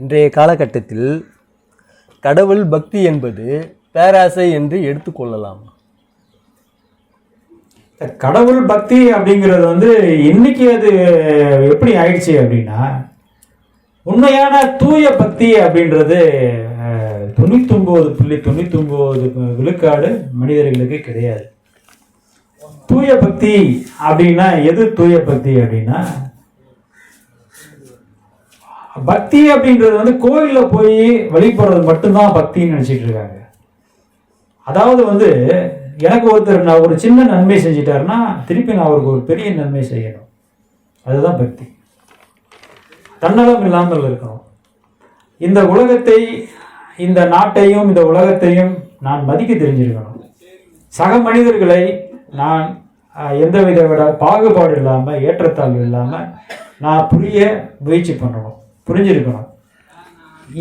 இன்றைய காலகட்டத்தில் கடவுள் பக்தி என்பது பேராசை என்று எடுத்துக்கொள்ளலாம் கடவுள் பக்தி அப்படிங்கிறது வந்து இன்னைக்கு அது எப்படி ஆயிடுச்சு அப்படின்னா உண்மையான தூய பக்தி அப்படின்றது அஹ், தொண்ணூத்தொம்பது புள்ளி தொண்ணூத்தொம்பது விழுக்காடு மனிதர்களுக்கு கிடையாது. தூய பக்தி அப்படின்னா எது தூய பக்தி அப்படின்னா பக்தி அப்படின்றது வந்து கோயிலில் போய் வழிபடுறது மட்டும்தான் பக்தின்னு நினச்சிட்டு இருக்காங்க. அதாவது வந்து எனக்கு ஒருத்தர் நான் ஒரு சின்ன நன்மை செஞ்சிட்டாருன்னா திருப்பி நான் அவருக்கு ஒரு பெரிய நன்மை செய்யணும். அதுதான் பக்தி. தன்னலம் இல்லாமல் இருக்கணும். இந்த உலகத்தை இந்த நாட்டையும் இந்த உலகத்தையும் நான் மதிக்க தெரிஞ்சிருக்கணும். சக மனிதர்களை நான் எந்த எந்தவித விட பாகுபாடு இல்லாமல் ஏற்றத்தாழ்வு இல்லாமல் நான் புரிய முயற்சி பண்ணணும். புரிஞ்சிருக்கணும்.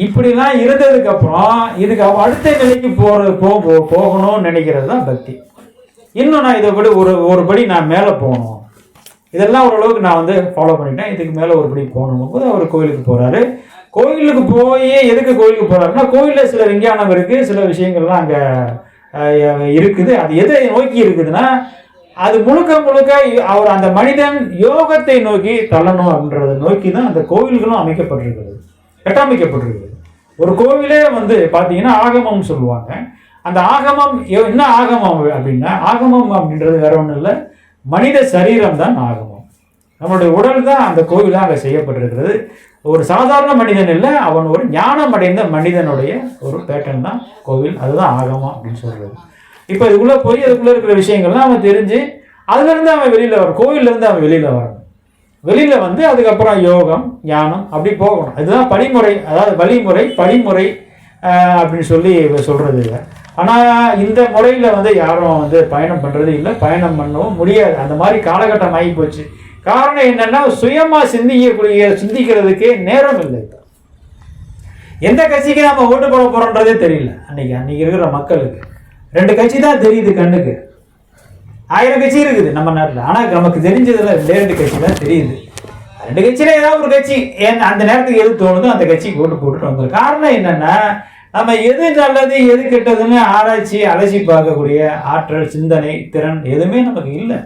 இப்படிலாம் இருந்ததுக்கு அப்புறம் இதுக்கு அடுத்த நிலைக்கு போற போ போகணும்னு நினைக்கிறது தான் பக்தி. இன்னும் நான் இதை விட ஒரு ஒரு படி நான் மேலே போகணும். இதெல்லாம் ஓரளவுக்கு நான் வந்து ஃபாலோ பண்ணிட்டேன். இதுக்கு மேலே ஒரு படி போகணும் போது அவர் கோயிலுக்கு போறாரு. கோயிலுக்கு போய் எதுக்கு கோயிலுக்கு போறாருன்னா கோயிலில் சில விஞ்ஞானம் இருக்கு சில விஷயங்கள்லாம் அங்கே இருக்குது. அது எதை நோக்கி இருக்குதுன்னா அது முழுக்க முழுக்க அவர் அந்த மனிதன் யோகத்தை நோக்கி தள்ளணும் அப்படின்றத நோக்கி தான் அந்த கோவில்களும் அமைக்கப்பட்டிருக்கிறது கட்டமைக்கப்பட்டிருக்கிறது. ஒரு கோவிலே வந்து பார்த்தீங்கன்னா ஆகமம் சொல்லுவாங்க. அந்த ஆகமம் எ- என்ன ஆகமம் அப்படின்னா ஆகமம் அப்படின்றது வேற ஒன்றும் இல்லை மனித சரீரம் தான் ஆகமம். நம்மளுடைய உடல் தான் அந்த கோவிலாக அங்கே செய்யப்பட்டிருக்கிறது. ஒரு சாதாரண மனிதன் இல்லை அவன் ஒரு ஞானம் அடைந்த மனிதனுடைய ஒரு பேட்டன் தான் கோவில். அதுதான் ஆகமம் அப்படின்னு சொல்கிறது இப்போ இதுக்குள்ளே போய் அதுக்குள்ளே இருக்கிற விஷயங்கள்லாம் அவன் தெரிஞ்சு அதுலேருந்து அவன் வெளியில் வர கோவிலேருந்து அவன் வெளியில் வரணும் வெளியில் வந்து அதுக்கப்புறம் யோகம் ஞானம் அப்படி போகணும். இதுதான் படிமுறை அதாவது வழிமுறை படிமுறை அப்படின்னு சொல்லி சொல்கிறது இல்லை ஆனால் இந்த முறையில் வந்து யாரும் வந்து பயணம் பண்ணுறது இல்லை பயணம் பண்ணவும் முடியாது. அந்த மாதிரி காலகட்டம் ஆகி போச்சு காரணம் என்னென்னா சுயமாக சிந்திக்கக்கூடிய சிந்திக்கிறதுக்கே நேரம் இல்லை. இப்போ எந்த கட்சிக்கு நம்ம ஓட்டு போட போகிறோன்றதே தெரியல. அன்னைக்கு அன்னைக்கு இருக்கிற மக்களுக்கு. ரெண்டு கட்சி தான் தெரியுது கண்ணுக்கு. ஆயிரம் கட்சி இருக்குது நம்ம நாட்டில். ஆனால் நமக்கு தெரிஞ்சதில் ரெண்டே ரெண்டு கட்சி தான் தெரியுது. ரெண்டு கட்சியில் ஏதாவது ஒரு கட்சி ஏன் அந்த நேரத்துக்கு எது தோணுதோ அந்த கட்சிக்கு ஓட்டு போட்டுட்டு வந்தோம் காரணம் என்னன்னா நம்ம எது நல்லது எது கெட்டதுன்னு ஆராய்ச்சி அலசி பார்க்கக்கூடிய ஆற்றல் சிந்தனை திறன் எதுவுமே நமக்கு இல்லை.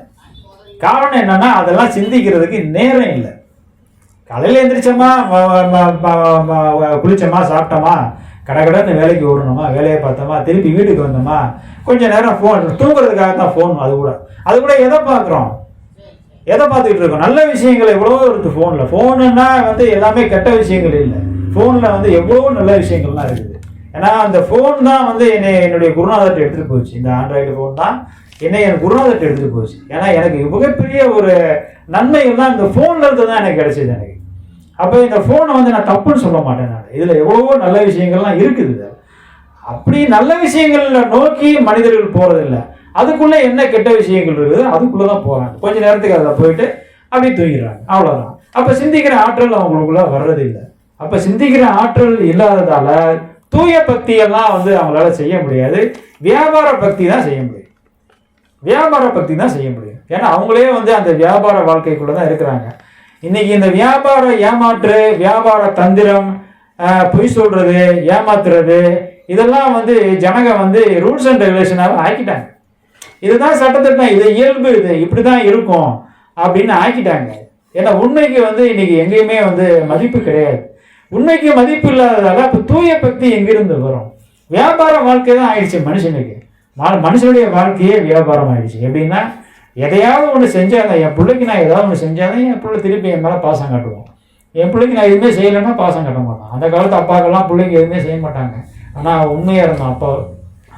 காரணம் என்னென்னா அதெல்லாம் சிந்திக்கிறதுக்கு நேரம் இல்லை. காலையில் எந்திரிச்சோமா குளிச்சோமா சாப்பிட்டோமா கடகடன்னு வேலைக்கு ஓடணுமா வேலையை பார்த்தோமா திருப்பி வீட்டுக்கு வந்தோமா கொஞ்ச நேரம் ஃபோன் தூங்குறதுக்காக தான் ஃபோன் அது கூட. அது கூட எதை பார்க்குறோம்? எதை பார்த்துக்கிட்டு இருக்கோம்? நல்ல விஷயங்கள் எவ்வளோ இருக்குது ஃபோனில் ஃபோனுன்னா வந்து எல்லாமே கெட்ட விஷயங்கள் இல்லை. ஃபோனில் வந்து எவ்வளோ நல்ல விஷயங்கள்லாம் இருக்குது. ஏன்னா அந்த ஃபோன் தான் வந்து என்னை என்னுடைய குருநாதர்கிட்ட எடுத்துகிட்டு போச்சு. இந்த ஆண்ட்ராய்டு ஃபோன் தான் என்னை என் குருநாதர்கிட்ட எடுத்துகிட்டு போச்சு. ஏன்னா எனக்கு மிகப்பெரிய ஒரு நன்மைகள் தான் இந்த ஃபோன்லேருந்து தான் எனக்கு கிடச்சிது எனக்கு. அப்போ இந்த ஃபோனை வந்து நான் தப்புன்னு சொல்ல மாட்டேன் நான். இதில் எவ்வளவோ நல்ல விஷயங்கள்லாம் இருக்குது இதுல. அப்படி நல்ல விஷயங்களில் நோக்கி மனிதர்கள் போகிறதில்ல அதுக்குள்ளே என்ன கெட்ட விஷயங்கள் இருக்குது அதுக்குள்ளே தான் போகிறாங்க கொஞ்ச நேரத்துக்கு அதில் போயிட்டு அப்படியே தூங்கிடுறாங்க. அவ்வளோதான் அப்போ சிந்திக்கிற ஆற்றல் அவங்களுக்குள்ள வர்றது இல்லை அப்போ சிந்திக்கிற ஆற்றல் இல்லாததால் தூய பக்தியெல்லாம் வந்து அவங்களால செய்ய முடியாது. வியாபார பக்தி தான் செய்ய முடியும். வியாபார பக்தி தான் செய்ய முடியும். ஏன்னா அவங்களே வந்து அந்த வியாபார வாழ்க்கைக்குள்ளே தான் இருக்கிறாங்க. இன்னைக்கு இந்த வியாபார ஏமாற்று வியாபார தந்திரம் பொய் சொல்றது ஏமாத்துறது இதெல்லாம் வந்து ஜனங்க வந்து ரூல்ஸ் அண்ட் ரெகுலேஷனாக ஆக்கிட்டாங்க. இதுதான் சட்டத்திட்டம் இது இயல்பு இது இப்படி தான் இருக்கும் அப்படின்னு ஆக்கிட்டாங்க. ஏன்னா உண்மைக்கு வந்து இன்னைக்கு எங்கேயுமே வந்து மதிப்பு கிடையாது. உண்மைக்கு மதிப்பு இல்லாததால இப்போ தூய பக்தி எங்கிருந்து வரும்? வியாபார வாழ்க்கை தான் ஆயிடுச்சு மனுஷனுக்கு. மனுஷனுடைய வாழ்க்கையே வியாபாரம் ஆயிடுச்சு எப்படின்னா எதையாவது ஒன்று செஞ்சாதான் என் பிள்ளைக்கு நான் ஏதாவது ஒன்று செஞ்சாதான் என் பிள்ளை திருப்பி என் மேலே பாசம் காட்டுவோம் என் பிள்ளைக்கு நான் எதுவுமே செய்யலைன்னா பாசம் காட்ட மாட்டான். அந்த காலத்து அப்பாக்கெல்லாம் பிள்ளைங்க எதுவுமே செய்ய மாட்டாங்க. ஆனால் உண்மையாக இருந்தான் அப்பா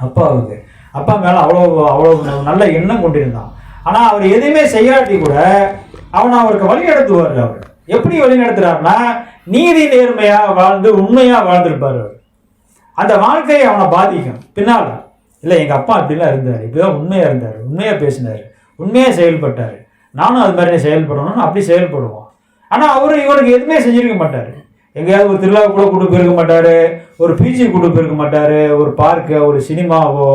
அப்பாவுக்கு அப்பா மேலே அவ்வளோ அவ்வளோ நல்ல எண்ணம் கொண்டிருந்தான். ஆனால் அவர் எதுவுமே செய்யாட்டி கூட அவனை அவருக்கு வழி நடத்துவார் அவர். எப்படி வழி நடத்துறாருன்னா நீதி நேர்மையாக வாழ்ந்து உண்மையாக வாழ்ந்திருப்பார் அவர். அந்த வாழ்க்கையை அவனை பாதிக்கும். பின்னால் இல்லை எங்கள் அப்பா அப்படிலாம் இருந்தார். இப்படிதான் உண்மையாக இருந்தார். உண்மையாக பேசினார். உண்மையாக செயல்பட்டார். நானும் அது மாதிரி செயல்படணும்னு அப்படி செயல்படுவோம். ஆனால் அவர் இவனுக்கு எதுவுமே செஞ்சிருக்க மாட்டார். எங்கேயாவது ஒரு திருவிழா கூட கூட்டு போயிருக்க மாட்டார் ஒரு பிஜி கூட்டு போயிருக்க மாட்டார் ஒரு பார்க்கோ ஒரு சினிமாவோ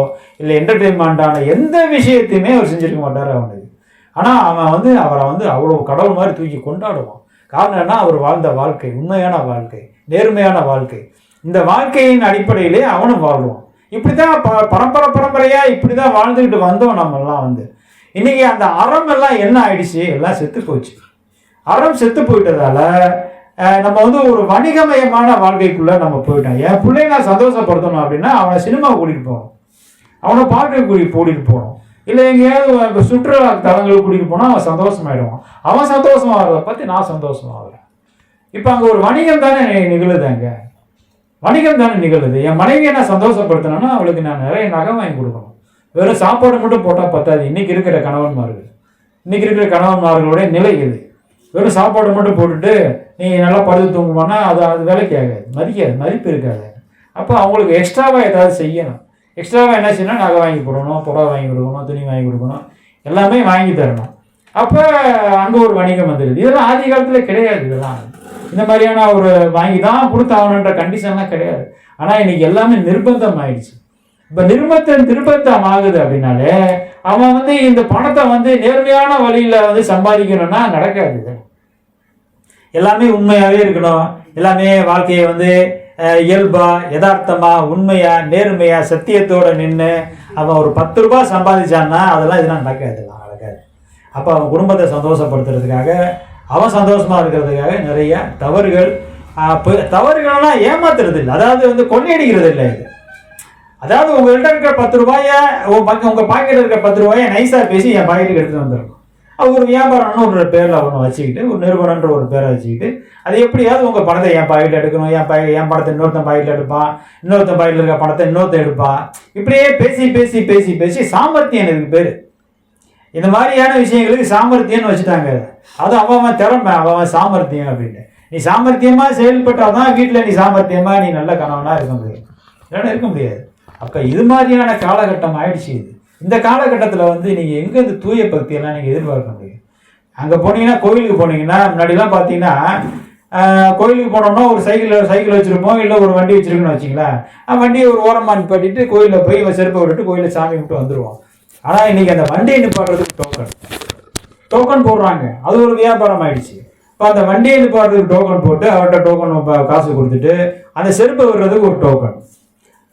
இல்லை என்டர்டெயின்மெண்ட்டான எந்த விஷயத்தையுமே அவர் செஞ்சுருக்க மாட்டார் அவனுக்கு. ஆனால் அவன் வந்து அவரை வந்து அவ்வளோ கடவுள் மாதிரி தூக்கி கொண்டாடுவான். காரணம் என்ன? அவர் வாழ்ந்த வாழ்க்கை உண்மையான வாழ்க்கை நேர்மையான வாழ்க்கை. இந்த வாழ்க்கையின் அடிப்படையிலே அவனும் வாழ்வான். இப்படிதான் ப பரம்பரை பரம்பரையாக இப்படி தான் வாழ்ந்துக்கிட்டு வந்தோம் நம்மெல்லாம் வந்து. இன்னைக்கு அந்த அறம் எல்லாம் என்ன ஆயிடுச்சு? எல்லாம் செத்து போச்சு. அறம் செத்து போயிட்டதால நம்ம வந்து ஒரு வணிகமயமான வாழ்க்கைக்குள்ள நம்ம போயிட்டோம். என் பிள்ளைய நான் சந்தோஷப்படுத்தணும் அப்படின்னா அவனை சினிமா கூட்டிகிட்டு போகணும். அவனை பார்க்க கூட்டிகிட்டு கூட்டிட்டு போகணும். இல்லை எங்கேயாவது இப்போ சுற்றுலா தலங்களுக்கு கூட்டிகிட்டு போனால் அவன் சந்தோஷமாயிடுவான். அவன் சந்தோஷமாகிறத பற்றி நான் சந்தோஷமாகிறேன் இப்போ அங்கே ஒரு வணிகம் தானே நிகழுது அங்கே. வணிகம் தானே நிகழுது. என் மனைவியை நான் சந்தோஷப்படுத்தணும்னா அவளுக்கு நான் நிறைய நகை வாங்கி கொடுக்கணும். வெறும் சாப்பாடு மட்டும் போட்டால் பத்தாது. இன்னைக்கு இருக்கிற கணவன்மார்கள். இன்னைக்கு இருக்கிற கணவன்மார்களுடைய நிலை இது. வெறும் சாப்பாடு மட்டும் போட்டுட்டு நீ நல்லா படுத்து தூங்குமானா அது அது வேலைக்கு ஆகாது. மதிக்காது மதிப்பு இருக்காது. அப்போ அவங்களுக்கு எக்ஸ்ட்ராவாக ஏதாவது செய்யணும். எக்ஸ்ட்ராவாக என்ன செய்யணும் நகை வாங்கி கொடுக்கணும் புடவை வாங்கி கொடுக்கணும் துணி வாங்கி கொடுக்கணும். எல்லாமே வாங்கி தரணும். அப்போ அங்கே ஒரு வணிகம் வந்துடுது இதெல்லாம் ஆதி காலத்தில் கிடையாது இதெல்லாம். இந்த மாதிரியான ஒரு வாங்கி தான் கொடுத்தாகணுன்ற கண்டிஷன்லாம் கிடையாது. ஆனால் இன்னைக்கு எல்லாமே நிர்பந்தம் ஆயிடுச்சு. இப்போ நிர்பந்தம் திருப்பத்தம் ஆகுது அப்படின்னாலே அவன் வந்து இந்த பணத்தை வந்து நேர்மையான வழியில் வந்து சம்பாதிக்கணும்னா நடக்காது. எல்லாமே உண்மையாகவே இருக்கணும். எல்லாமே வாழ்க்கையை வந்து இயல்பா யதார்த்தமா உண்மையா நேர்மையா சத்தியத்தோட நின்று அவன் ஒரு பத்து ரூபாய் சம்பாதிச்சான்னா அதெல்லாம் இதெல்லாம் நடக்காது இதெல்லாம் நடக்காது. அப்போ அவன் குடும்பத்தை சந்தோஷப்படுத்துறதுக்காக அவன் சந்தோஷமா இருக்கிறதுக்காக நிறைய தவறுகள் தவறுகள்லாம் ஏமாத்துறது இல்லை அதாவது வந்து கொள்ளையடிக்கிறது இல்லை இது. அதாவது உங்கள்கிட்ட இருக்கிற பத்து ரூபாய உங்க பக்க- உங்க பாக்கெட்ல இருக்கிற பத்து ரூபாய நைஸா பேசி என் பாக்கெட்டுக்கு எடுத்துட்டு வந்துருக்கும் அது ஒரு வியாபாரம்னு ஒரு பேர்ல ஒன்று வச்சுக்கிட்டு ஒரு நிறுவனன்ற ஒரு பேரை வச்சுக்கிட்டு அது எப்படியாவது உங்க பணத்தை என் பாக்கெட்ல எடுக்கணும் என் பாய் என் பணத்தை இன்னொருத்தன் பாக்கெட்ல எடுப்பான் இன்னொருத்தன் பாக்கெட்ல இருக்க பணத்தை இன்னொருத்தன் எடுப்பான். இப்படியே பேசி பேசி பேசி பேசி சாமர்த்தியம் இதுக்கு பேரு. இந்த மாதிரியான விஷயங்களுக்கு சாமர்த்தியம்னு வச்சுட்டாங்க. அது அவன் திறமை அவன் அவன் சாமர்த்தியம் அப்படின்னு. நீ சாமர்த்தியமா செயல்பட்டாதான் வீட்டில் நீ சாமர்த்தியமா நீ நல்ல கணவனா இருக்க முடியும். இல்லைன்னா இருக்க முடியாது. அப்போ இது மாதிரியான காலகட்டம் ஆயிடுச்சு இது. இந்த காலகட்டத்தில் வந்து நீங்கள் எங்க இந்த தூய பக்தியெல்லாம் நீங்கள் எதிர்பார்க்க முடியும்? அங்கே போனீங்கன்னா கோவிலுக்கு போனீங்கன்னா முன்னாடிலாம் பார்த்தீங்கன்னா கோயிலுக்கு போனோம்னா ஒரு சைக்கிள் சைக்கிள் வச்சுருப்போம் இல்லை ஒரு வண்டி வச்சிருக்கோன்னு வச்சிங்களேன் வண்டியை ஒரு ஓரமாக நிப்பாட்டிட்டு கோயிலில் போய் செருப்பை விட்டுட்டு கோயிலில் சாமி விட்டு வந்துடுவோம் ஆனால் இன்னைக்கு அந்த வண்டியை நிப்பாடுறதுக்கு டோக்கன் டோக்கன் போடுறாங்க. அது ஒரு வியாபாரம் ஆயிடுச்சு. இப்போ அந்த வண்டியை நிப்பாடுறதுக்கு டோக்கன் போட்டு அவர்கிட்ட டோக்கன் காசு கொடுத்துட்டு அந்த செருப்பை விடுறதுக்கு ஒரு டோக்கன்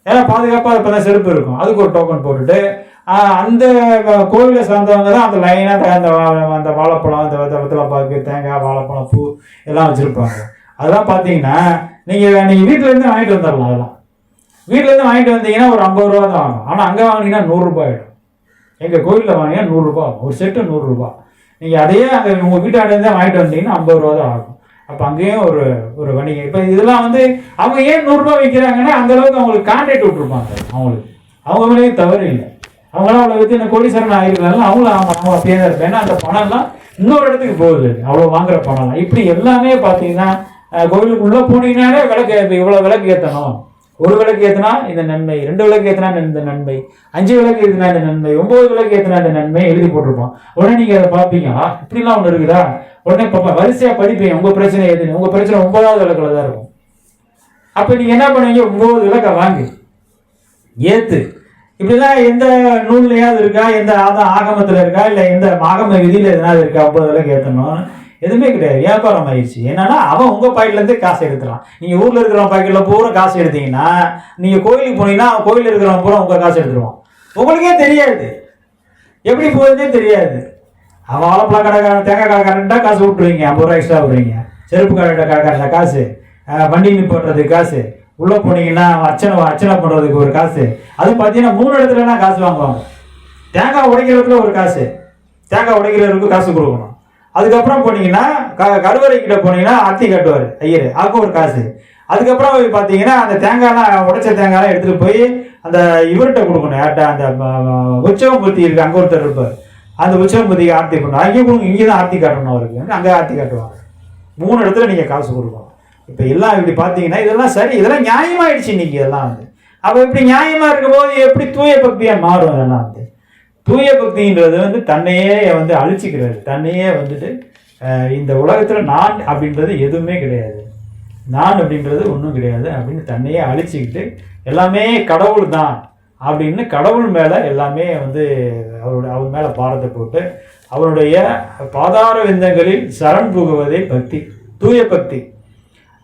ஏன்னா பாதுகாப்பாக இப்போ தான் செருப்பு இருக்கும். அதுக்கு ஒரு டோக்கன் போட்டுட்டு அந்த கோவிலை சார்ந்தவங்க தான் அந்த லைனாக அந்த அந்த வாழைப்பழம் அந்த வெத்தலை பாக்கு தேங்காய் வாழைப்பழம் பூ எல்லாம் வச்சுருப்பாங்க. அதெல்லாம் பார்த்தீங்கன்னா நீங்கள் நீங்கள் வீட்டிலேருந்து வாங்கிட்டு வந்துடலாம் அதெல்லாம். வீட்டிலேருந்து வாங்கிட்டு வந்தீங்கன்னா ஒரு ஐம்பது ரூபா தான் ஆகும். ஆனால் அங்கே வாங்கினீங்கன்னா நூறுரூபா ஆகிடும் எங்கள் கோயிலில் வாங்கினா நூறுரூபா ஆகும். ஒரு செட்டு நூறுரூபா நீங்கள் அதையே அங்கே உங்கள் வீட்டாண்டேருந்து வாங்கிட்டு வந்தீங்கன்னா ஐம்பது ரூபா தான் ஆகும். அப்போ அங்கேயும் ஒரு ஒரு வணிகம். இப்போ இதெல்லாம் வந்து அவங்க ஏன் நூறுரூபா விற்கிறாங்கன்னா அந்தளவுக்கு அவங்களுக்கு கான்ட்ராக்ட் விட்டுருப்பாங்க. அவங்களுக்கு. அவங்க மேலேயும் தவறு இல்லை. அவங்களாம் அவ்வளோ வித்து இந்த கோடீஸ்வரன் ஆகிருந்தாலும் அவங்களும் அவங்க அவங்க அப்படியே தான் இருப்பேன் ஏன்னா அந்த பணம்லாம் இன்னொரு இடத்துக்கு போகுது. அவ்வளோ வாங்குற பணம்லாம். இப்படி எல்லாமே பார்த்தீங்கன்னா கோவிலுக்குள்ளே போனீங்கன்னாலே விளக்கு இவ்வளோ விளக்கு ஏற்றணும் ஒரு விளக்கு ஏத்தினா இந்த நன்மை ரெண்டு விளக்கு ஏத்தினா இந்த நன்மை அஞ்சு விளக்கு ஏற்றினா இந்த நன்மை ஒன்பது விளக்கு ஏத்தினா இந்த நன்மை எழுதி போட்டிருப்போம். உடனே நீங்க அதை பார்ப்பீங்க இப்படிலாம் ஒன்று இருக்குதா? உடனே பார்ப்பா வரிசையாக படிப்பீங்க உங்க பிரச்சனை எது உங்கள் பிரச்சனை ஒன்பதாவது விளக்குல தான் இருக்கும். அப்ப நீங்க என்ன பண்ணுவீங்க? ஒன்பது விளக்க வாங்கு. ஏத்து. இப்படிலாம் எந்த நூல்லையாவது இருக்கா? எந்த ஆதம் ஆகமத்துல இருக்கா? இல்ல எந்த ஆகம விதியில எதனாவது இருக்கா? ஒன்பது விலைக்கு ஏத்தணும். எதுவுமே கிடையாது. வியாபாரம் ஆயிடுச்சு. என்னன்னா அவன் உங்க பாக்கெட்லேருந்து காசு எடுத்துறான். நீங்க ஊர்ல இருக்கிறவன் பாக்கெட்ல பூரா காசு எடுத்தீங்கன்னா நீங்க கோயிலுக்கு போனீங்கன்னா அவன் கோயில்ல இருக்கிறவன் பூரா உங்க காசு எடுத்துருவான். உங்களுக்கே தெரியாது. எப்படி போகுதுன்னே தெரியாது. அவன் வாழைப்பழ கடைக்காரன் தேங்காய் கடைக்காரன்ட்டா காசு விட்டுருவீங்க. ஐம்பது ரூபா எக்ஸ்ட்ரா விடுவீங்க செருப்பு கடை கடைக்காரன் காசு. வண்டி நிப்பாட்டுறதுக்கு காசு. உள்ளே போனீங்கன்னா அர்ச்சனை அர்ச்சனை பண்ணுறதுக்கு ஒரு காசு. அது பார்த்தீங்கன்னா மூணு இடத்துலலாம் காசு வாங்குவாங்க. தேங்காய் உடைக்கிறதுல ஒரு காசு. தேங்காய் உடைக்கிறதுக்கு காசு கொடுக்கணும். அதுக்கப்புறம் போனீங்கன்னா க கருவறை கிட்ட போனீங்கன்னா ஆர்த்தி கட்டுவார் ஐயர் அதுக்கும் ஒரு காசு. அதுக்கப்புறம் போய் பார்த்தீங்கன்னா அந்த தேங்காய்லாம் உடைச்ச தேங்காய்லாம் எடுத்துகிட்டு போய் அந்த இவர்கிட்ட கொடுக்கணும் யார்கிட்ட? அந்த உற்சவமூர்த்தி இருக்கு அங்கே ஒருத்தர் இருப்பார். அந்த உற்சவமூர்த்திக்கு ஆர்த்தி பண்ணணும் அங்கேயும் கொடுங்க இங்கே தான் ஆர்த்தி காட்டணும் அவருக்கு. அங்கே ஆர்த்தி காட்டுவாங்க. மூணு இடத்துல நீங்கள் காசு கொடுக்கணும். இப்போ எல்லாம் இப்படி பார்த்தீங்கன்னா இதெல்லாம் சரி இதெல்லாம் நியாயமாயிடுச்சு இன்னைக்கு இதெல்லாம் வந்து. அப்போ இப்படி நியாயமாக இருக்கும்போது எப்படி தூய பக்தியாக மாறும் இதெல்லாம் தூய பக்தின்றது வந்து தன்னையே வந்து அழிச்சிக்கிறது. தன்னையே வந்துட்டு இந்த உலகத்தில் நான் அப்படின்றது எதுவுமே கிடையாது. நான் அப்படின்றது ஒன்றும் கிடையாது அப்படின்னு தன்னையே அழிச்சிக்கிட்டு எல்லாமே கடவுள் தான் அப்படின்னு கடவுள் மேலே எல்லாமே வந்து அவருடைய அவர் மேலே பாரத்தை போட்டு அவருடைய பாதார விந்தங்களில் சரண் புகுவதே பக்தி தூய பக்தி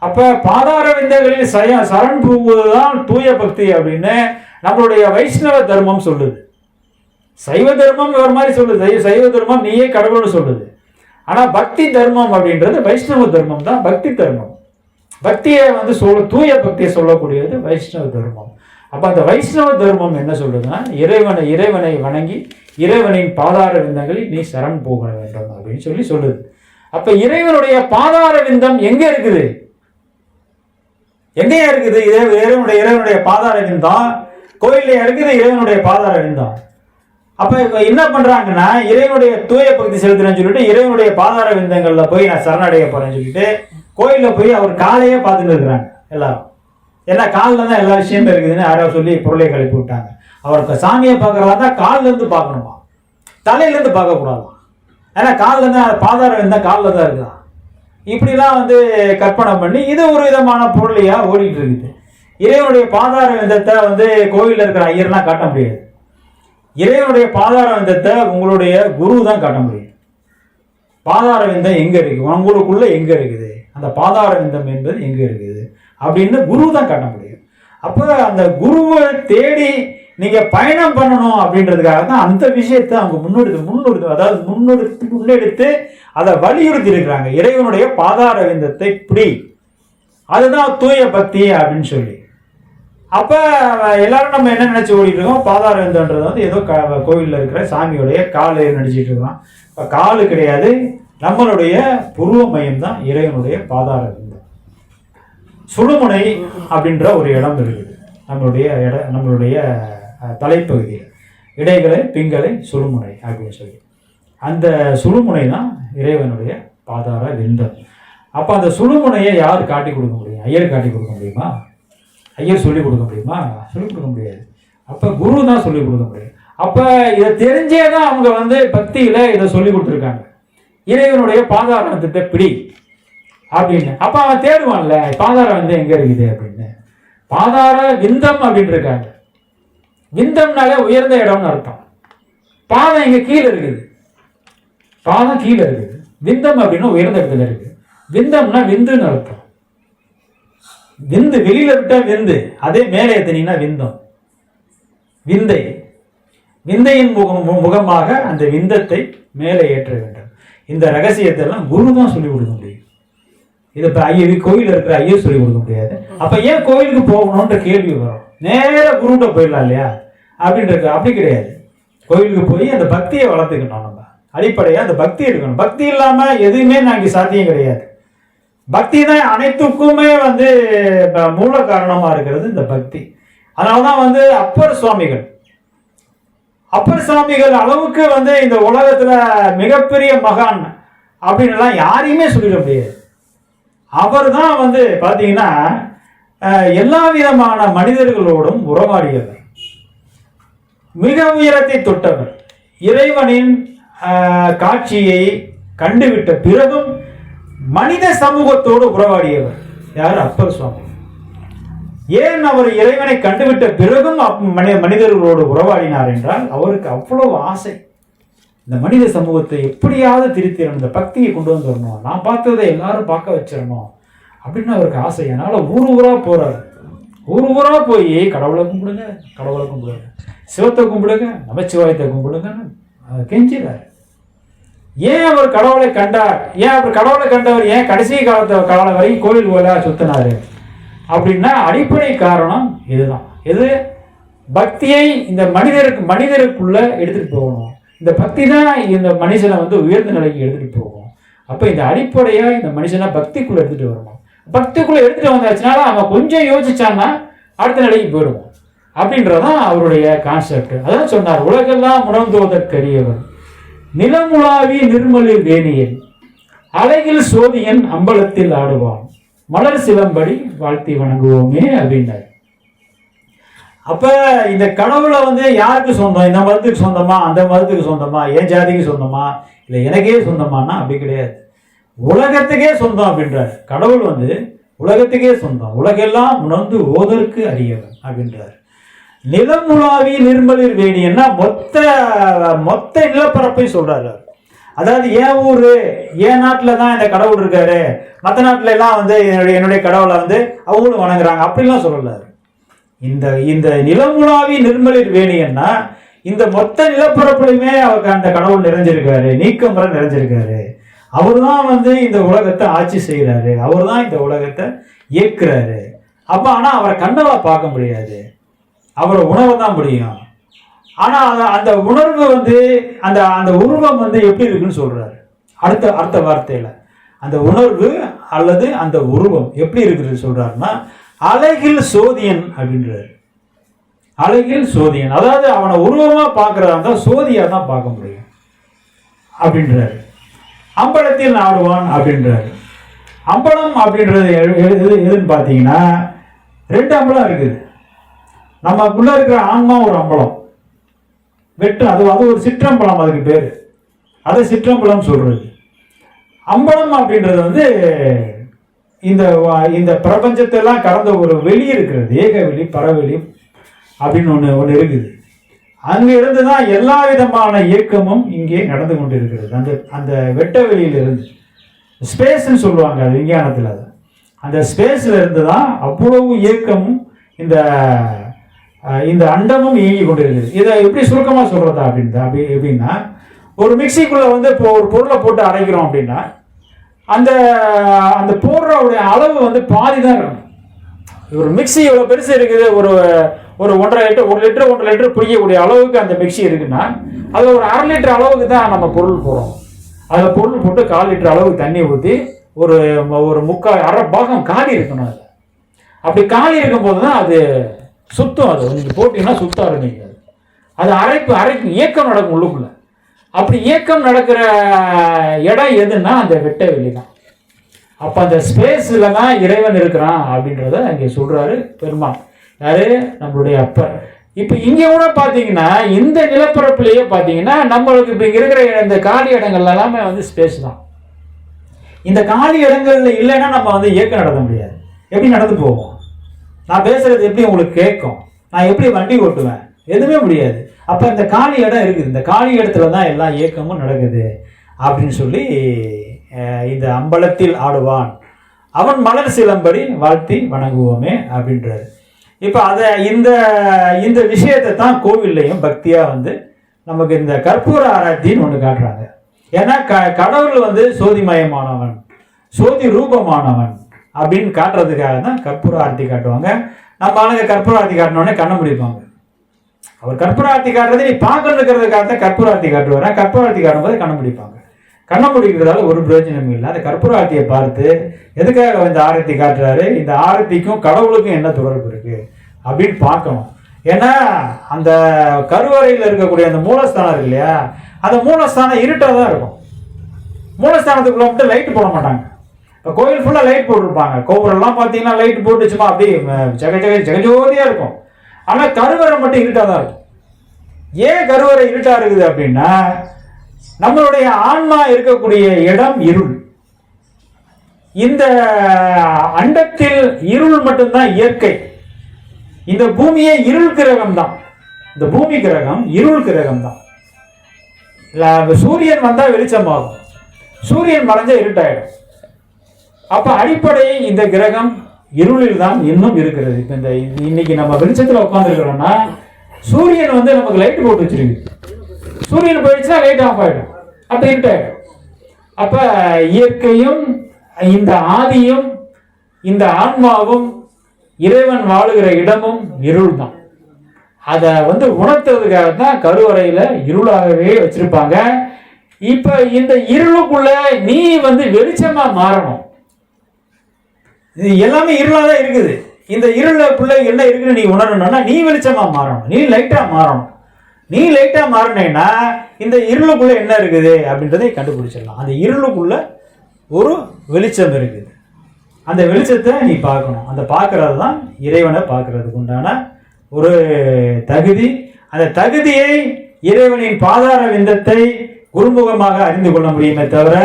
அப்போ பாதார விந்தங்களில் சய சரண் புகுவதுதான் தூய பக்தி அப்படின்னு நம்மளுடைய வைஷ்ணவ தர்மம் சொல்லுது. சைவ தர்மம் ஒரு மாதிரி சொல்லுது. சைவ- தர்மம் நீயே கடவுள்னு சொல்லுது. ஆனால் பக்தி தர்மம் அப்படின்றது வைஷ்ணவ தர்மம் தான். பக்தி தர்மம். பக்தியை வந்து சொல்ல தூய பக்தியை சொல்லக்கூடியது வைஷ்ணவ தர்மம். அப்போ அந்த வைஷ்ணவ தர்மம் என்ன சொல்லுதுன்னா இறைவனை இறைவனை வணங்கி இறைவனின் பாதார விந்தங்களில் நீ சரண் போக வேண்டும் அப்படின்னு சொல்லி சொல்லுது. அப்போ இறைவனுடைய பாதார விந்தம் எங்கே இருக்குது? எங்கேயா இருக்குது? இறைவனுடைய இறைவனுடைய பாதார விந்தம். கோயில்லையா இருக்குது? இறைவனுடைய பாதார விந்தம். அப்ப இப்போ என்ன பண்றாங்கன்னா இறைவனுடைய தூய பக்தி செலுத்துறேன்னு சொல்லிட்டு இறைவனுடைய பாதார விந்தங்கள்ல போய் நான் சரணடைய போறேன்னு சொல்லிட்டு கோயில்ல போய் அவர் காலையே பார்த்துட்டு இருக்கிறாங்க எல்லாரும். ஏன்னா காலில் தான் எல்லா விஷயமும் இருக்குதுன்னு யாரோ சொல்லி பொருளை கழிப்பு விட்டாங்க. அவருக்கு சாமியை பார்க்கறதா தான் கால்ல இருந்து பார்க்கணுமா? தலையிலேருந்து பார்க்கக்கூடாதான் பார்க்க ஏன்னா காலில் தான் பாதார விந்தம் காலில் தான் இருக்குதான் இப்படிலாம் வந்து கற்பனை பண்ணி இது ஒரு விதமான பொருளையாக ஓடிட்டு இருக்குது. இறைவனுடைய பாதார விந்தத்தை வந்து கோயிலில் இருக்கிற ஐயர்லாம் காட்ட முடியாது. இறைவனுடைய பாதார விந்தத்தை உங்களுடைய குரு தான் காட்ட முடியும். பாதார விந்தம் எங்க இருக்கு உங்களுக்குள்ள எங்க இருக்குது? அந்த பாதார விந்தம் என்பது எங்க இருக்குது? அப்படின்னு குரு தான் காட்ட முடியும். அப்போ அந்த குருவை தேடி நீங்க பயணம் பண்ணணும் அப்படின்றதுக்காக தான் அந்த விஷயத்தை அவங்க முன்னெடுத்து முன்னெடுத்து அதாவது முன்னெடுத்து முன்னெடுத்து அதை வலியுறுத்தி இருக்கிறாங்க. இறைவனுடைய பாதார விந்தத்தை பிடி. அதுதான் தூய பக்தி அப்படின்னு சொல்லி. அப்போ எல்லாரும் நம்ம என்ன நினச்சி ஓடிட்டு இருக்கோம்? பாதார வந்து ஏதோ க- கோவில்ல இருக்கிற சாமியோடைய காலு நடிச்சிட்டு இருக்கோம் இப்போ காலு கிடையாது நம்மளுடைய புருவ மையம் தான் இறைவனுடைய பாதார சுடுமுனை அப்படின்ற ஒரு இடம் இருக்குது. நம்மளுடைய இட நம்மளுடைய தலைப்பகுதியில். இடைகளை பிங்களை சுழுமுனை அப்படின்னு சொல்லி. அந்த சுடுமுனை தான் இறைவனுடைய பாதார விந்தம் அப்போ அந்த சுடுமுனையை யார் காட்டி கொடுக்க முடியும்? ஐயர் காட்டி கொடுக்க முடியுமா? ஐயர் சொல்லிக் கொடுக்க முடியுமா? சொல்லிக் கொடுக்க முடியாது. அப்போ குரு தான் சொல்லிக் கொடுக்க முடியும் அப்போ இதை தெரிஞ்சே தான் அவங்க வந்து பக்தியில் இதை சொல்லி கொடுத்துருக்காங்க. இறைவனுடைய பாதார பிடி அப்படின்னு. அப்போ அவன் தேடுவான்ல பாதாரம் வந்து எங்கே இருக்குது அப்படின்னு. பாதார விந்தம் அப்படின்னு இருக்காங்க. விந்தம்னாலே உயர்ந்த இடம்னு அர்த்தம். பாதம் இங்கே கீழே இருக்குது. பாதம் கீழே இருக்குது. விந்தம் அப்படின்னா உயர்ந்த இடத்துல இருக்குது. விந்தம்னா விந்துன்னு அர்த்தம். விந்து வெளியில விட்டா விந்து அதே மேலே ஏத்தினீங்கன்னா விந்தம் விந்தை. விந்தையின் முகம் முகமாக அந்த விந்தத்தை மேலே ஏற்ற வேண்டும். இந்த ரகசியத்தை எல்லாம் குரு தான் சொல்லி கொடுக்க முடியும். இது இப்போ ஐயவி கோயில் இருக்கிற ஐயர் சொல்லி கொடுக்க முடியாது. அப்போ ஏன் கோயிலுக்கு போகணுன்ற கேள்வி வரும். நேராக குருகிட்ட போயிடலாம் இல்லையா? அப்படின்றது அப்படி கிடையாது. கோயிலுக்கு போய் அந்த பக்தியை வளர்த்துக்கணும் நம்ம. அடிப்படையாக அந்த பக்தி இருக்கணும். பக்தி இல்லாமல் எதுவுமே நாங்கள் சாத்தியம் கிடையாது. பக்தி தான் அனைத்துக்குமே வந்து மூல காரணமா இருக்கிறது இந்த பக்தி. அதனால்தான் வந்து அப்பர் சுவாமிகள். அப்பர் சுவாமிகள் அளவுக்கு வந்து இந்த உலகத்துல மிகப்பெரிய மகான் அப்படின்லாம் யாரையுமே சொல்லிட முடியாது. அவர் தான் வந்து பார்த்தீங்கன்னா எல்லா விதமான மனிதர்களோடும் உறவாடியவர். மிக உயரத்தை தொட்டவர். இறைவனின் காட்சியை கண்டுவிட்ட பிறகும் மனித சமூகத்தோடு உறவாடியவர். யார்? அப்பர் சுவாமி. ஏன் அவர் இறைவனை கண்டுவிட்ட பிறகும் அப்- மனிதர்களோடு உறவாடினார் என்றால் அவருக்கு அவ்வளவு ஆசை. இந்த மனித சமூகத்தை எப்படியாவது திருத்திடணும் இந்த பக்தியை கொண்டு வந்து வரணும் நான் பார்த்ததை எல்லாரும் பார்க்க வச்சிடணும் அப்படின்னு அவருக்கு ஆசை. அதனால ஊர் ஊரா போறாரு. ஊர் ஊரா போய் கடவுளை கும்பிடுங்க கடவுளை கும்பிடுங்க. சிவத்தை கும்பிடுங்க நமச்சிவாயத்தை கும்பிடுங்கன்னு அஹ், ஏன் அவர் கடவுளை கண்டார்? ஏன் அவர் கடவுளை கண்டவர்? ஏன் கடைசி காலத்து காலம் வரைக்கும் கோவில் கோயிலாக சுத்தினாரு? அப்படின்னா அடிப்படை காரணம் இதுதான். எது பக்தியை இந்த மனிதருக்கு மனிதருக்குள்ள எடுத்துட்டு போகணும். இந்த பக்தி தான் இந்த மனுஷனை வந்து உயர்ந்த நிலைக்கு எடுத்துட்டு போகும். அப்போ இந்த அடிப்படையாக இந்த மனுஷனை பக்திக்குள்ள எடுத்துட்டு வரணும். பக்திக்குள்ள எடுத்துட்டு வந்தாச்சுனால அவன் கொஞ்சம் யோசிச்சான்னா அடுத்த நிலைக்கு போயிடுவோம் அப்படின்றதான் அவருடைய கான்செப்ட் அதான் சொன்னார் உலகெல்லாம் உணர்ந்துவதற்கரியவர் நிலமுலாவி நிர்மலில் வேணியன். அழகில் சோதியன் அம்பலத்தில் ஆடுவான். மலர் சிலம்படி வாழ்த்தி வணங்குவோமே அப்படின்னார். அப்ப இந்த கடவுளை வந்து யாருக்கு சொந்தம்? இந்த மதத்துக்கு சொந்தமா? அந்த மதத்துக்கு சொந்தமா? என் ஜாதிக்கு சொந்தமா? இல்லை எனக்கே சொந்தமானா? அப்படி கிடையாது. உலகத்துக்கே சொந்தம் அப்படின்றார். கடவுள் வந்து உலகத்துக்கே சொந்தம். உலகெல்லாம் உணர்ந்து ஓதற்கு அறியவன் அப்படின்றார். நிலமுலாவி நிர்மலிர் வேணியன்னா மொத்த மொத்த நிலப்பரப்பையும் சொல்றாரு அதாவது என் ஊர் என் நாட்டில் தான் இந்த கடவுள் இருக்காரு. மற்ற நாட்டில எல்லாம் வந்து என்னுடைய என்னுடைய கடவுளை வந்து அவங்களும் வணங்குறாங்க. அப்படிலாம் சொல்லலாரு இந்த இந்த நிலமுலாவி நிர்மலிர் வேணியன்னா இந்த மொத்த நிலப்பரப்புலையுமே அவருக்கு அந்த கடவுள் நிறைஞ்சிருக்காரு. நீக்கம் பெற நிறைஞ்சிருக்காரு. அவர் தான் வந்து இந்த உலகத்தை ஆட்சி செய்கிறாரு அவர் தான் இந்த உலகத்தை இயக்குறாரு. அப்போ ஆனால் அவரை கண்ணவா பார்க்க முடியாது. அவரை உணவை தான் முடியும். ஆனால் அந்த- அந்த உணர்வு வந்து அந்த அந்த உருவம் வந்து எப்படி இருக்குன்னு சொல்கிறாரு அடுத்த அடுத்த வார்த்தையில். அந்த உணர்வு அல்லது அந்த உருவம் எப்படி இருக்குது சொல்கிறாருன்னா அழகில் சோதியன் அப்படின்றார். அழகில் சோதியன் அதாவது அவனை உருவமாக பார்க்குறதா இருந்தால் சோதியா தான் பார்க்க முடியும். அப்படின்றாரு. அம்பலத்தில் ஆடுவான் அப்படின்றாரு. அம்பலம் அப்படின்றது எது எது- எதுன்னு பார்த்தீங்கன்னா ரெண்டு அம்பலம் இருக்குது. நமக்குள்ள இருக்கிற ஆன்மா ஒரு அம்பலம். வெட்டு அது அது ஒரு சிற்றம்பலம் அதுக்கு பேர். அதை சிற்றம்பலம் சொல்றது. அம்பலம் அப்படின்றது வந்து இந்த இந்த பிரபஞ்சத்தெல்லாம் கடந்த ஒரு வெளி இருக்கிறது. ஏக வெளி பரவெளி அப்படின்னு ஒன்று ஒன்று இருக்குது. அங்கே இருந்து தான் எல்லா விதமான இயக்கமும் இங்கே நடந்து கொண்டு இருக்கிறது அந்த அந்த வெட்ட வெளியிலிருந்து. ஸ்பேஸ்ன்னு சொல்லுவாங்க அது விஞ்ஞானத்தில் அது. அந்த ஸ்பேஸில் இருந்து தான் அவ்வளவு இயக்கமும் இந்த இந்த அண்டமும் இயங்கி கொண்டிருக்குது இதை எப்படி சுருக்கமாக சொல்கிறதா அப்படின்னா அப்படி எப்படின்னா ஒரு மிக்சிக்குள்ளே வந்து இப்போ ஒரு பொருளை போட்டு அரைக்கிறோம் அப்படின்னா அந்த அந்த போடுறவுடைய அளவு வந்து பாதி தான் இருக்கும். ஒரு மிக்சி இவ்வளோ பெருசு இருக்குது ஒரு ஒரு ஒன்றரை லிட்டர் ஒரு லிட்டர் ஒன்றரை லிட்டர் பிடிக்கக்கூடிய அளவுக்கு அந்த மிக்ஸி இருக்குன்னா அதில் ஒரு அரை லிட்டர் அளவுக்கு தான் நம்ம பொருள் போடுறோம். அதில் பொருள் போட்டு கால் லிட்டர் அளவுக்கு தண்ணி ஊற்றி ஒரு ஒரு முக்கால் அரை பாகம் காலி இருக்கணும் அது அப்படி காலி இருக்கும்போது தான் அது சுத்தம் அது நீங்கள் போட்டிங்கன்னா சுத்த ஆரம்பிக்காது அது அரைப்பு அரைப்பு இயக்கம் நடக்கும் உள்ளுக்குள்ள. அப்படி இயக்கம் நடக்கிற இடம் எதுன்னா அந்த வெட்ட வெளி தான். அப்போ அந்த ஸ்பேஸில் தான் இறைவன் இருக்கிறான் அப்படின்றத அங்கே சொல்கிறாரு பெருமாள் யாரு? நம்மளுடைய அப்பர். இப்போ இங்கே கூட பார்த்தீங்கன்னா இந்த நிலப்பரப்புலேயே பார்த்தீங்கன்னா நம்மளுக்கு இப்போ இருக்கிற இந்த காலி இடங்கள் எல்லாமே வந்து ஸ்பேஸ் தான். இந்த காலி இடங்கள்ல இல்லைன்னா நம்ம வந்து இயக்கம் நடத்த முடியாது. எப்படி நடந்து போவோம்? நான் பேசுறது எப்படி உங்களுக்கு கேட்கும்? நான் எப்படி வண்டி ஓட்டுவேன்? எதுவுமே முடியாது. அப்ப இந்த காலி இடம் இருக்குது. இந்த காலி இடத்துல தான் எல்லா இயக்கமும் நடக்குது. அப்படின்னு சொல்லி இந்த அம்பலத்தில் ஆடுவான். அவன் மலர் சிலம்படி வாழ்த்தி வணங்குவோமே அப்படின்றாரு. இப்போ அதை இந்த இந்த விஷயத்தை தான் கோவில்லையும் பக்தியாக வந்து நமக்கு இந்த கற்பூர ஆராய்ச்சின்னு ஒன்று காட்டுறாங்க. ஏன்னா க கடவுள் வந்து சோதிமயமானவன். சோதி ரூபமானவன். அப்படின்னு காட்டுறதுக்காக தான் கற்பூர ஆர்த்தி காட்டுவாங்க. நம்ம ஆளுங்க கற்பூர ஆர்த்தி காட்டினோடனே கண்ணை முடிப்பாங்க. அவர் கற்பூர ஆர்த்தி காட்டுறது நீ பார்க்கணும் இருக்கிறதுக்காக தான் கற்பூர ஆர்த்தி காட்டுவார். கற்பூர ஆர்த்தி காட்டும்போது கண்ணை முடிப்பாங்க. கண்ணை முடிக்கிறதால ஒரு பிரயோஜனம் இல்லை. அந்த கற்பூர ஆர்த்தியை பார்த்து எதுக்காக இந்த ஆரத்தி காட்டுறாரு? இந்த ஆரத்திக்கும் கடவுளுக்கும் என்ன தொடர்பு இருக்கு? அப்படின்னு பார்க்கணும். ஏன்னா அந்த கருவறையில் இருக்கக்கூடிய அந்த மூலஸ்தானம் இருக்கு இல்லையா? அந்த மூலஸ்தானம் இருட்டாக தான் இருக்கும். மூலஸ்தானத்துக்குள்ள மட்டும் லைட்டு போட மாட்டாங்க. இப்போ கோயில் ஃபுல்லாக லைட் போட்டிருப்பாங்க. கோபுரம்லாம் பார்த்தீங்கன்னா லைட் போட்டு சும்மா அப்படியே ஜெக ஜெக ஜெகஜோதியாக இருக்கும். ஆனால் கருவறை மட்டும் இருட்டாக தான் இருக்கும். ஏன் கருவறை இருட்டாக இருக்குது அப்படின்னா நம்மளுடைய ஆன்மா இருக்கக்கூடிய இடம் இருள். இந்த அண்டத்தில் இருள் மட்டும்தான் இயற்கை. இந்த பூமியே இருள் கிரகம் தான் இந்த பூமி கிரகம் இருள் கிரகம் தான் சூரியன் வந்தால் வெளிச்சமாகும். சூரியன் மறைஞ்சா இருட்டாயிடும். அப்ப அடிப்படை இந்த கிரகம் இருளில் தான் இன்னும் இருக்கிறது. இப்போ இந்த இன்னைக்கு நம்ம வெளிச்சத்தில் உட்காந்துருக்கிறோம்னா சூரியன் வந்து நமக்கு லைட் போட்டு வச்சிருக்கு. சூரியன் போயிடுச்சுன்னா லைட் ஆஃப் ஆயிடும். அப்ப ஆகிடும் அப்போ இயற்கையும் இந்த ஆதியும் இந்த ஆன்மாவும் இறைவன் வாழுகிற இடமும் இருள் தான் அதை வந்து உணர்த்துறதுக்காக தான் கருவறையில் இருளாகவே வச்சிருப்பாங்க. இப்போ இந்த இருளுக்குள்ள நீ வந்து வெளிச்சமாக மாறணும். இது எல்லாமே இருளாக தான் இருக்குது. இந்த இருளுக்குள்ள என்ன இருக்குன்னு நீ உணரணும்னா நீ வெளிச்சமாக மாறணும். நீ லைட்டாக மாறணும். நீ லைட்டாக மாறினேன்னா இந்த இருளுக்குள்ளே என்ன இருக்குது அப்படின்றதை கண்டுபிடிச்சிடலாம். அந்த இருளுக்குள்ளே ஒரு வெளிச்சம் இருக்குது. அந்த வெளிச்சத்தை நீ பார்க்கணும். அந்த பார்க்கறது தான் இறைவனை பார்க்கறதுக்கு உண்டான ஒரு தகுதி. அந்த தகுதியை இறைவனின் பாதார விந்தத்தை குறுமுகமாக அறிந்து கொள்ள முடியுமே தவிர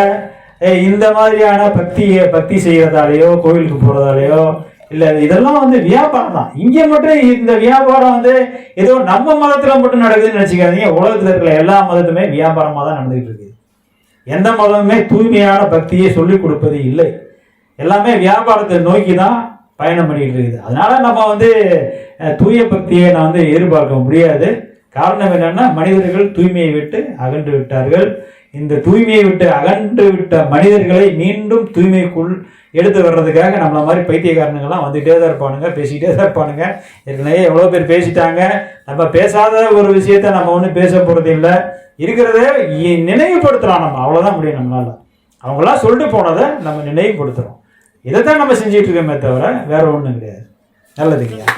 இந்த மாதிரியான பக்தியை பக்தி செய்கிறதாலேயோ கோவிலுக்கு போகிறதாலேயோ இல்லை இதெல்லாம் வந்து வியாபாரம் தான். இங்கே மட்டும் இந்த வியாபாரம் வந்து ஏதோ நம்ம மதத்தில் மட்டும் நடக்குதுன்னு நினச்சிக்காதீங்க. உலகத்தில் இருக்கிற எல்லா மதத்துமே வியாபாரமாக தான் நடந்துகிட்டு இருக்குது எந்த மதமுமே தூய்மையான பக்தியை சொல்லிக் கொடுப்பது இல்லை. எல்லாமே வியாபாரத்தை நோக்கி தான் பயணம் பண்ணிகிட்டு இருக்குது. அதனால நம்ம வந்து தூய பக்தியை நான் வந்து எதிர்பார்க்க முடியாது. காரணம் என்னென்னா மனிதர்கள் தூய்மையை விட்டு அகன்று விட்டார்கள். இந்த தூய்மையை விட்டு அகன்று விட்ட மனிதர்களை மீண்டும் தூய்மைக்குள் எடுத்து வர்றதுக்காக நம்மள மாதிரி பைத்தியக்காரனுங்கெல்லாம் வந்துகிட்டே தான் இருப்பானுங்க பேசிக்கிட்டே தான் இருப்பானுங்க. ஏற்கனவே எவ்வளோ பேர் பேசிட்டாங்க. நம்ம பேசாத ஒரு விஷயத்த நம்ம ஒன்றும் பேச போகிறது இல்லை. இருக்கிறதே நினைவுபடுத்தலாம் நம்ம. அவ்வளோதான் முடியும் நம்மளால். அவங்களாம் சொல்லிட்டு போனதை நம்ம நினைவுபடுத்துகிறோம் இதை தான் நம்ம செஞ்சிட்டு இருக்கோமே தவிர வேறு ஒன்றும் கிடையாது. நல்லதுங்கய்யா